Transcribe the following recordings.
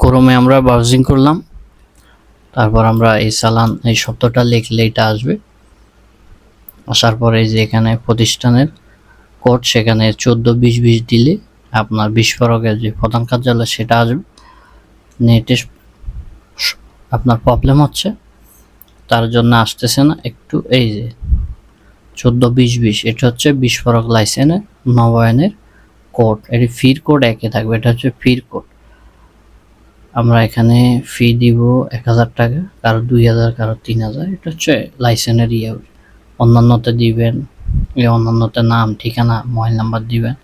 ক্রমে আমরা ব্রাউজিং করলাম। তারপর আমরা এই চালান এই শব্দটা লিখলে এটা আসবে। আসার পরে যে এখানে প্রতিষ্ঠানের কোড সেখানে চোদ্দ, বিশ বিশ দিলে আপনার বিস্ফোরকের যে প্রধান কার্যালয়, সেটা আসবে। নেটে আপনার প্রবলেম হচ্ছে। তার জন্য আসতেছে না। একটু এই যে চোদ্দ, বিশ বিশ, এটা হচ্ছে বিস্ফোরক লাইসেন্সের নবায়নের কোড এটি ফির কোড একে থাকবে, এটা হচ্ছে ফির কোড আমরা এখানে ফি দিব এক হাজার টাকা, কারও দুই হাজার, কারও তিন হাজার, এটা হচ্ছে লাইসেন্সের ইয়ে। অন্যান্যতে দিবেন, এই অন্যান্যতে নাম, ঠিকানা মোবাইল নাম্বার দিবেন।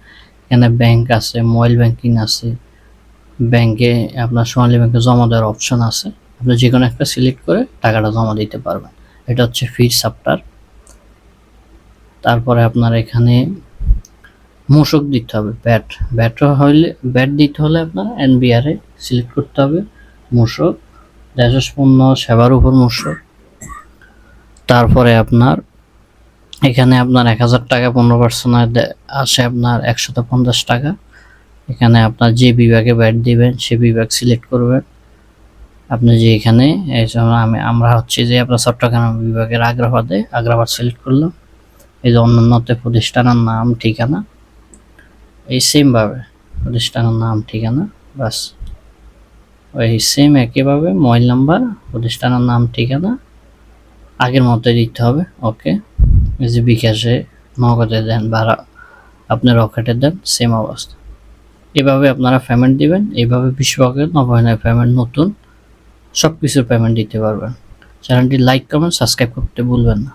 এখানে ব্যাংক আছে মোবাইল ব্যাংকিং আছে। ব্যাংকে আপনার সোনালী ব্যাংকে জমা দেওয়ার অপশন আছে। আপনি যে কোনো একটা সিলেক্ট করে টাকাটা জমা দিতে পারবেন। এটা হচ্ছে ফির সাপ্টার তারপরে আপনার এখানে মূসক দিতে হবে। ব্যাট ব্যাট হইলে ব্যাট দিতে হলে আপনার এনবিআর সিলেক্ট করতে হবে মূসক দেশপূর্ণ সেবার উপর মূসক তারপরে আপনার, এখানে আপনার এক হাজার টাকা পনেরো পার্সেন্ট আসে আপনার একশত পঞ্চাশ টাকা। এখানে আপনার যে বিভাগে ব্যাট দিবেন, সে বিভাগ সিলেক্ট করবেন। আপনি যে এখানে, এই আমি আমরা হচ্ছে যে আপনার চট্টগ্রাম বিভাগের আগ্রাবাদে আগ্রাবাদ সিলেক্ট করলাম। এই যে অন্যান্যতে প্রতিষ্ঠানের নাম, ঠিকানা এই সেমভাবে প্রতিষ্ঠানের নাম, ঠিকানা, বাস। ওই সেম একইভাবে মোবাইল নাম্বার প্রতিষ্ঠানের নাম, ঠিকানা, আগের মতোই দিতে হবে ওকে যে বিকাশে নগদে দেন বা আপনি রকেটে দেন সেম অবস্থা। এভাবে আপনারা পেমেন্ট দিবেন এইভাবে বিশ্বকের নবায়নের পেমেন্ট নতুন সব কিছুর পেমেন্ট দিতে পারবেন। চ্যানেলটি লাইক কমেন্ট সাবস্ক্রাইব করতে ভুলবেন না।